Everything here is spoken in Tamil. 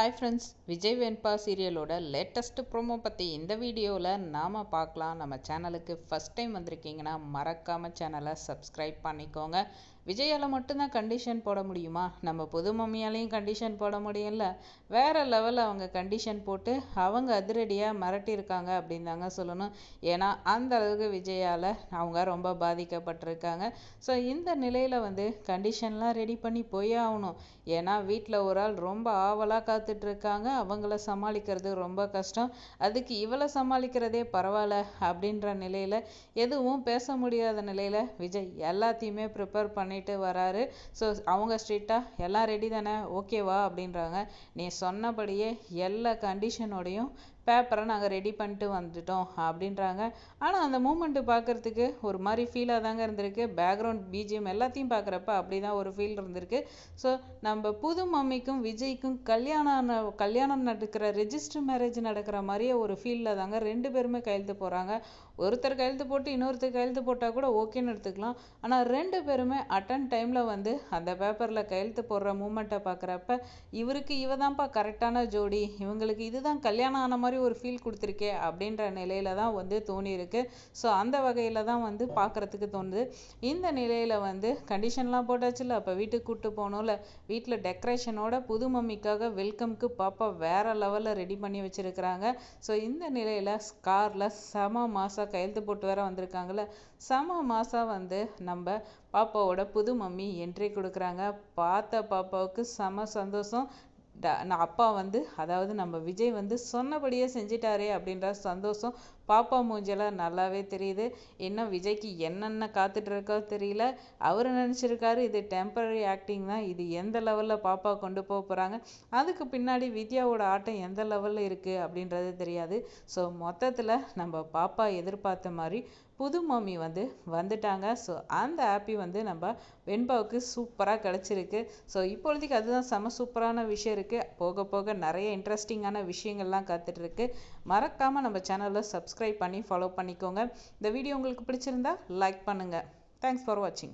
ஹாய் ஃப்ரெண்ட்ஸ் விஜய் வெண்பா சீரியலோட லேட்டஸ்ட் ப்ரோமோ பற்றி இந்த வீடியோவில் நாம் பார்க்கலாம். நம்ம சேனலுக்கு ஃபஸ்ட் டைம் வந்திருக்கீங்கன்னா மறக்காமல் சேனலை சப்ஸ்கிரைப் பண்ணிக்கோங்க. விஜயால் மட்டும்தான் கண்டிஷன் போட முடியுமா? நம்ம புது மம்மியாலையும் கண்டிஷன் போட முடியல வேறு லெவலில் அவங்க கண்டிஷன் போட்டு அவங்க அதிரடியாக மிரட்டியிருக்காங்க அப்படின்னு தாங்க சொல்லணும். ஏன்னா அந்த அளவுக்கு விஜயால் அவங்க ரொம்ப பாதிக்கப்பட்டிருக்காங்க. ஸோ இந்த நிலையில் வந்து கண்டிஷன்லாம் ரெடி பண்ணி போயே ஆகணும். ஏன்னா வீட்டில் ஒரு ஆள் ரொம்ப ஆவலாக காத்து இருக்காங்க அவங்கள சமாளிக்கிறது ரொம்ப கஷ்டம். அதுக்கு இவளை சமாளிக்கிறதே பரவாயில்ல அப்படின்ற நிலையில் எதுவும் பேச முடியாத நிலையில் விஜய் எல்லாத்தையுமே ப்ரிப்பேர் பண்ணிட்டு வராரு. ஸோ அவங்க ஸ்ட்ரிக்டாக எல்லாம் ரெடி தானே? ஓகேவா அப்படின்றாங்க. நீ சொன்னபடியே எல்லா கண்டிஷனோடையும் பேப்பரை நாங்கள் ரெடி பண்ணிட்டு வந்துட்டோம் அப்படின்றாங்க. ஆனால் அந்த மூமெண்ட்டு பார்க்குறதுக்கு ஒரு மாதிரி ஃபீலாக தாங்க இருந்திருக்கு. பேக்ரவுண்ட் பிஜிஎம் எல்லாத்தையும் பார்க்குறப்ப அப்படி தான் ஒரு ஃபீல் இருந்திருக்கு. ஸோ நம்ம புது மம்மிக்கும் விஜய்க்கும் கல்யாணம் கல்யாணம் நடக்கிற ரெஜிஸ்டர் மேரேஜ் நடக்கிற மாதிரியே ஒரு ஃபீலில் தாங்க ரெண்டு பேருமே கையெழுத்து போகிறாங்க ஒருத்தர் கையெழுத்து போட்டு இன்னொருத்தர் கையெழுத்து போட்டால் கூட ஓகேன்னு எடுத்துக்கலாம். ஆனால் ரெண்டு பேருமே அட்டன் டைமில் வந்து அந்த பேப்பரில் கையெழுத்து போடுற மூமெண்ட்டை பார்க்குறப்ப இவருக்கு இவ தான்ப்பா கரெக்டான ஜோடி இவங்களுக்கு இதுதான் கல்யாணம் ஆன மாதிரி ஒரு ஃபீல் கொடுத்துருக்கே அப்படின்ற நிலையில தான் வந்து தோணியிருக்கு. ஸோ அந்த வகையில் தான் வந்து பார்க்குறதுக்கு தோணுது. இந்த நிலையில் வந்து கண்டிஷன்லாம் போட்டாச்சுல்ல அப்போ வீட்டுக்கு கூப்பிட்டு போகணும்ல வீட்டில் டெக்கரேஷனோட புது மம்மிக்காக வெல்கம்க்கு பாப்பா வேற லெவலில் ரெடி பண்ணி வச்சுருக்கிறாங்க. ஸோ இந்த நிலையில் காரில் செம மாசாக கையெழுத்து போட்டு வேற வந்திருக்காங்கல்ல. செம மாதம் வந்து நம்ம பாப்பாவோட புது மம்மி என்ட்ரி கொடுக்குறாங்க. பார்த்த பாப்பாவுக்கு செம சந்தோஷம். அப்பா வந்து அதாவது நம்ம விஜய் வந்து சொன்னபடியே செஞ்சிட்டாரே அப்படின்ற சந்தோஷம். பாப்பா மூஞ்சில நல்லாவே தெரியுது. இன்னும் விஜய்க்கு என்னென்ன காத்துட்டு இருக்கோ தெரியல. அவர் நினச்சிருக்காரு இது டெம்பரரி ஆக்டிங் தான். இது எந்த லெவலில் பாப்பா கொண்டு போக போகிறாங்க அதுக்கு பின்னாடி வித்யாவோட ஆட்டம் எந்த லெவலில் இருக்குது அப்படின்றது தெரியாது. ஸோ மொத்தத்தில் நம்ம பாப்பா எதிர்பார்த்த மாதிரி புது மம்மி வந்து வந்துட்டாங்க. ஸோ அந்த ஆப்பி வந்து நம்ம வெண்பாவுக்கு சூப்பராக கிடச்சிருக்கு. ஸோ இப்பொழுதைக்கு அதுதான் செம சூப்பரான விஷயம் இருக்குது போக போக நிறைய இன்ட்ரெஸ்டிங்கான விஷயங்கள்லாம் காத்துட்ருக்கு மறக்காமல் நம்ம சேனலில் சப்ஸ்கிரைப் சப்ஸ்கிரைப் பண்ணி ஃபாலோ பண்ணிக்கோங்க. இந்த வீடியோ உங்களுக்கு பிடிச்சிருந்தா லைக் பண்ணுங்கள் தேங்க்ஸ் ஃபார் வாட்சிங்